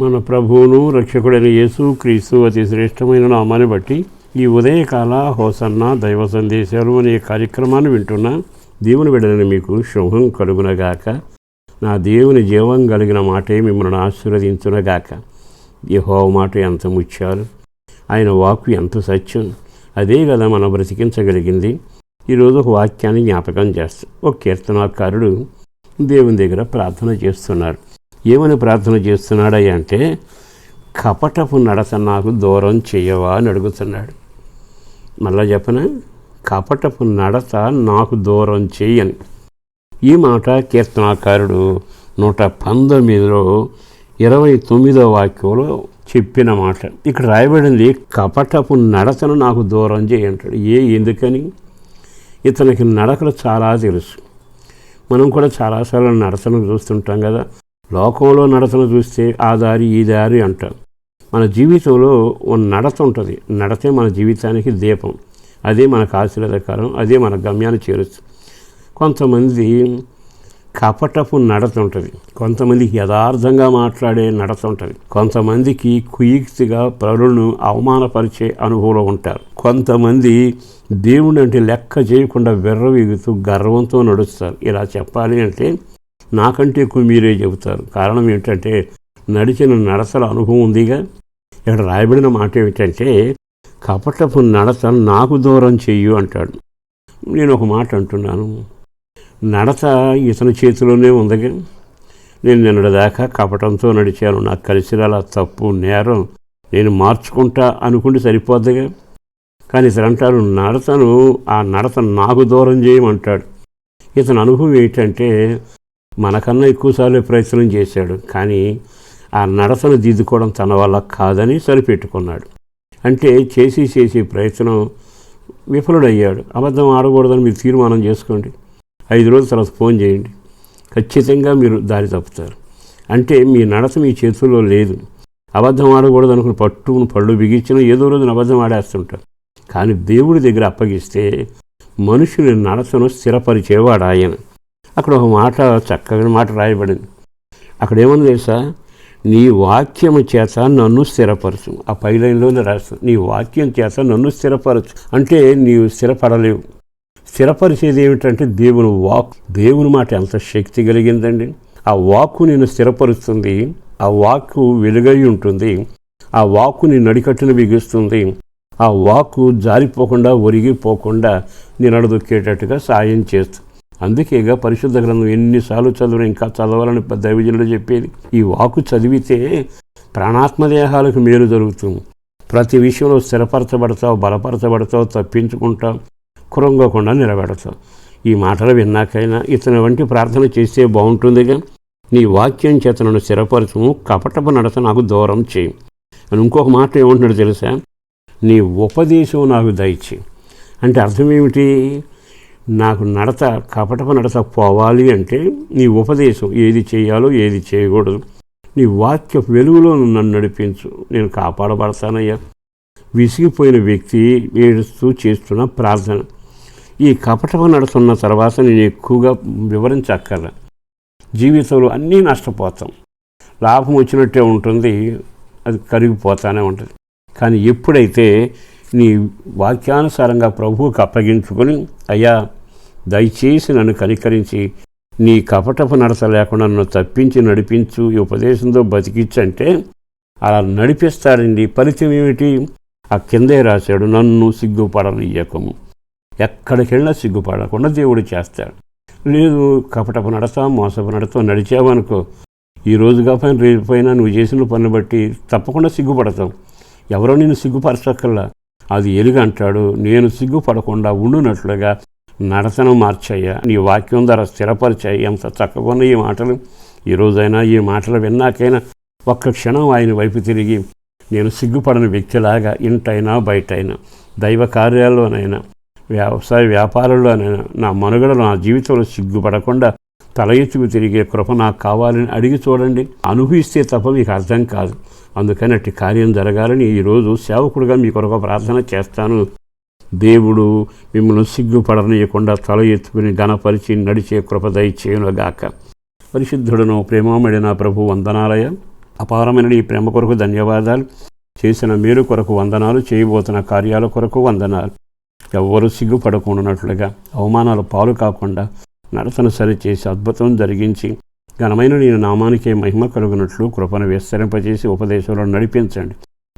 మన ప్రభువును రక్షకుడైన యేసు క్రీస్తు అతి శ్రేష్టమైన నామాన్ని బట్టి ఈ ఉదయకాల హోసన్న దైవ సందేశాలు అనే కార్యక్రమాన్ని వింటున్న దేవుని విడలని మీకు శుభం కలుగునగాక. నా దేవుని జీవం కలిగిన మాటే మిమ్మల్ని ఆశీర్వదించునగాక. యహో మాట ఎంత ముత్యాలు ఆయన వాక్కు ఎంత సత్యం. అదే కదా మనం బ్రతికించగలిగింది. ఈరోజు ఒక వాక్యాన్ని జ్ఞాపకం చేస్తాం. ఒక కీర్తనాకారుడు దేవుని దగ్గర ప్రార్థన చేస్తున్నారు. ఏమని ప్రార్థన చేస్తున్నాడయ్య అంటే కపటపు నడత నాకు దూరం చేయవా అని అడుగుతున్నాడు. మళ్ళా చెప్పన? కపటపు నడత నాకు దూరం చేయని. ఈ మాట కీర్తనాకారుడు నూట పంతొమ్మిదిలో ఇరవై తొమ్మిదో వాక్యంలో చెప్పిన మాట. ఇక్కడ రాయబడింది కపటపు నడతను నాకు దూరం చేయంటాడు ఏ ఎందుకని? ఇతనికి నడకలు చాలా తెలుసు. మనం కూడా చాలాసార్లు నడతను చూస్తుంటాం కదా. లోకంలో నడతను చూస్తే ఆ దారి ఈ దారి అంటారు. మన జీవితంలో ఒక నడత ఉంటుంది. నడతే మన జీవితానికి దీపం. అదే మనకు ఆశీర్వాదకరం అదే మన గమ్యాన్ని చేరుస్తుంది. కొంతమంది కపటపు నడత ఉంటుంది. కొంతమందికి యథార్థంగా మాట్లాడే నడత ఉంటుంది. కొంతమందికి కుయుక్తిగా పరులను అవమానపరిచే అనుభవం ఉంటారు. కొంతమంది దేవుడు అంటే లెక్క చేయకుండా వెర్రవీగుతూ గర్వంతో నడుస్తారు. ఇలా చెప్పాలి అంటే నాకంటే ఎక్కువ మీరే చెబుతారు. కారణం ఏమిటంటే నడిచిన నడతల అనుభవం ఉందిగా. ఇక్కడ రాయబడిన మాట ఏమిటంటే కపటపు నడత నాకు దూరం చెయ్యు అంటాడు. నేను ఒక మాట అంటున్నాను. నడత ఇతని చేతిలోనే ఉందిగా. నేను నిన్నటిదాకా కపటంతో నడిచాను. నాకు కలిసిరాల తప్పు నేరం నేను మార్చుకుంటా అనుకుంటే సరిపోద్దిగా. కానీ ఇతను అంటారు నడతను ఆ నడత నాకు దూరం చేయమంటాడు ఇతని అనుభవం ఏంటంటే మనకన్నా ఎక్కువసార్లు ప్రయత్నం చేశాడు కానీ ఆ నడతను దిద్దుకోవడం తన వల్ల కాదని సరిపెట్టుకున్నాడు. అంటే చేసి చేసి ప్రయత్నం విఫలుడయ్యాడు. అబద్ధం ఆడకూడదని మీరు తీర్మానం చేసుకోండి. ఐదు రోజుల తర్వాత ఫోన్ చేయండి. ఖచ్చితంగా మీరు దారి తప్పుతారు. అంటే మీ నడత మీ చేతుల్లో లేదు. అబద్ధం ఆడకూడదు అనుకుని పట్టుకుని పళ్ళు బిగించిన ఏదో రోజున అబద్ధం ఆడేస్తుంటారు. కానీ దేవుడి దగ్గర అప్పగిస్తే మనుషుని నడతను స్థిరపరిచేవాడు ఆయన. అక్కడ ఒక మాట చక్కగా మాట రాయబడింది. అక్కడ ఏమన్నా తెలుసా? నీ వాక్యము చేత నన్ను స్థిరపరచు. ఆ పై లైన్లోనే రాస్తాను నీ వాక్యం చేత నన్ను స్థిరపరచు. అంటే నీవు స్థిరపడలేవు. స్థిరపరిచేది ఏమిటంటే దేవుని వాక్ దేవుని మాట ఎంత శక్తి కలిగిందండి. ఆ వాక్కు నేను స్థిరపరుస్తుంది. ఆ వాక్కు వెలుగై ఉంటుంది. ఆ వాక్కుని నడికట్టును బిగిస్తుంది. ఆ వాక్కు జారిపోకుండా ఒరిగిపోకుండా నేను అడదొక్కేటట్టుగా సాయం చేస్తుంది. అందుకేగా పరిశుద్ధ గ్రంథం ఎన్నిసార్లు చదివిన ఇంకా చదవాలని దైవజనుడు చెప్పేది. ఈ వాకు చదివితే ప్రాణాత్మదేహాలకు మేలు జరుగుతుంది. ప్రతి విషయంలో స్థిరపరచబడతావు బలపరచబడతావు తప్పించుకుంటావు కృంగకుండా నిలబెడతావు. ఈ మాటలు విన్నాకైనా ఇతని వంటి ప్రార్థన చేస్తే బాగుంటుందిగా. నీ వాక్యం చేత నన్ను స్థిరపరచము కపటపు నడత నాకు దూరం చేయి. అని ఇంకొక మాట ఏమంటున్నాడు తెలుసా? నీ ఉపదేశం నాకు దయచేయి. అంటే అర్థం ఏమిటి? నాకు నడత కపటపు నడత పోవాలి అంటే నీ ఉపదేశం ఏది చేయాలో ఏది చేయకూడదు. నీ వాక్య వెలుగులో నన్ను నడిపించు. నేను కాపాడబడతానయ్యా. విసిగిపోయిన వ్యక్తి ఏడుస్తూ చేస్తున్న ప్రార్థన. ఈ కపటపు నడుతున్న తర్వాత నేను ఎక్కువగా వివరించక్కర్లా. జీవితంలో అన్నీ నష్టపోతాం. లాభం వచ్చినట్టే ఉంటుంది అది కరిగిపోతానే ఉంటుంది. కానీ ఎప్పుడైతే నీ వాక్యానుసారంగా ప్రభువుకి అప్పగించుకొని అయ్యా దయచేసి నన్ను కనికరించి నీ కపటపు నడత లేకుండా నన్ను తప్పించి నడిపించు ఈ ఉపదేశంతో బతికిచ్చంటే అలా నడిపిస్తాడండి. ఫలితం ఏమిటి? ఆ కిందే రాశాడు నన్ను సిగ్గుపడనియ్యకము ఎక్కడికి వెళ్ళినా సిగ్గుపడకుండా దేవుడు చేస్తాడు. లేదు కపటపు నడత మోసపు నడత నడిచావనుకో ఈ రోజు కాకపోయినా రేపు పైన నువ్వు చేసిన పనులు బట్టి తప్పకుండా సిగ్గుపడతావు. ఎవరో నేను సిగ్గుపరచక్కల్లా అది ఎలుగంటాడు నేను సిగ్గుపడకుండా ఉండునట్లుగా నడతను మార్చయ్యా నీ వాక్యం ద్వారా స్థిరపరిచాయి ఎంత చక్కగా ఉన్న ఈ మాటలు. ఈ ఈ మాటలు విన్నాకైనా ఒక్క క్షణం ఆయన వైపు తిరిగి నేను సిగ్గుపడని వ్యక్తిలాగా ఇంటైనా బయటైనా దైవ కార్యాల్లోనైనా వ్యవసాయ వ్యాపారంలోనైనా నా మనుగడ నా జీవితంలో సిగ్గుపడకుండా తల ఎత్తుకు తిరిగే కృప నాకు కావాలని అడిగి చూడండి. అనుభవిస్తే తప్ప మీకు అర్థం కాదు. అందుకని అట్టి కార్యం జరగాలని ఈరోజు సేవకుడుగా మీ కొరకు ప్రార్థన చేస్తాను. దేవుడు మిమ్మల్ని సిగ్గుపడనీయకుండా తల ఎత్తుకుని గణపరిచి నడిచే కృపదయ దయచేయునుగాక పరిశుద్ధుడను ప్రేమామడిన ప్రభు వందనాలయ. అపారమైన ఈ ప్రేమ కొరకు ధన్యవాదాలు. చేసిన మేలు కొరకు వందనాలు. చేయబోతున్న కార్యాల కొరకు వందనాలు. ఎవ్వరూ సిగ్గుపడకుండానట్లుగా అవమానాలు పాలు కాకుండా నడతను సరిచేసి అద్భుతం జరిగించి ఘనమైన నేను నామానికే మహిమ కలుగునట్లు కృపను విస్తరింపజేసి ఉపదేశంలో నడిపించండి.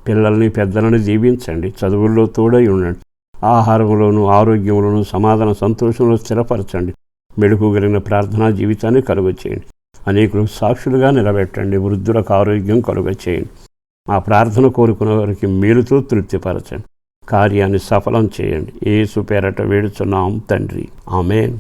పిల్లల్ని పెద్దలను దీవించండి. చదువుల్లో తోడై ఉండండి. ఆహారంలోను ఆరోగ్యంలోను సమాధాన సంతోషంలో స్థిరపరచండి. మెడుకు కలిగిన ప్రార్థనా జీవితాన్ని కలుగ చేయండి సాక్షులుగా నిలబెట్టండి. వృద్ధులకు ఆరోగ్యం కలుగ చేయండి మా ప్రార్థన కోరుకున్న వారికి మేలుతో తృప్తిపరచండి. కార్యాన్ని సఫలం చేయండి. ఏసు పేరట వేడుచున్నాం తండ్రి. ఆమెన్.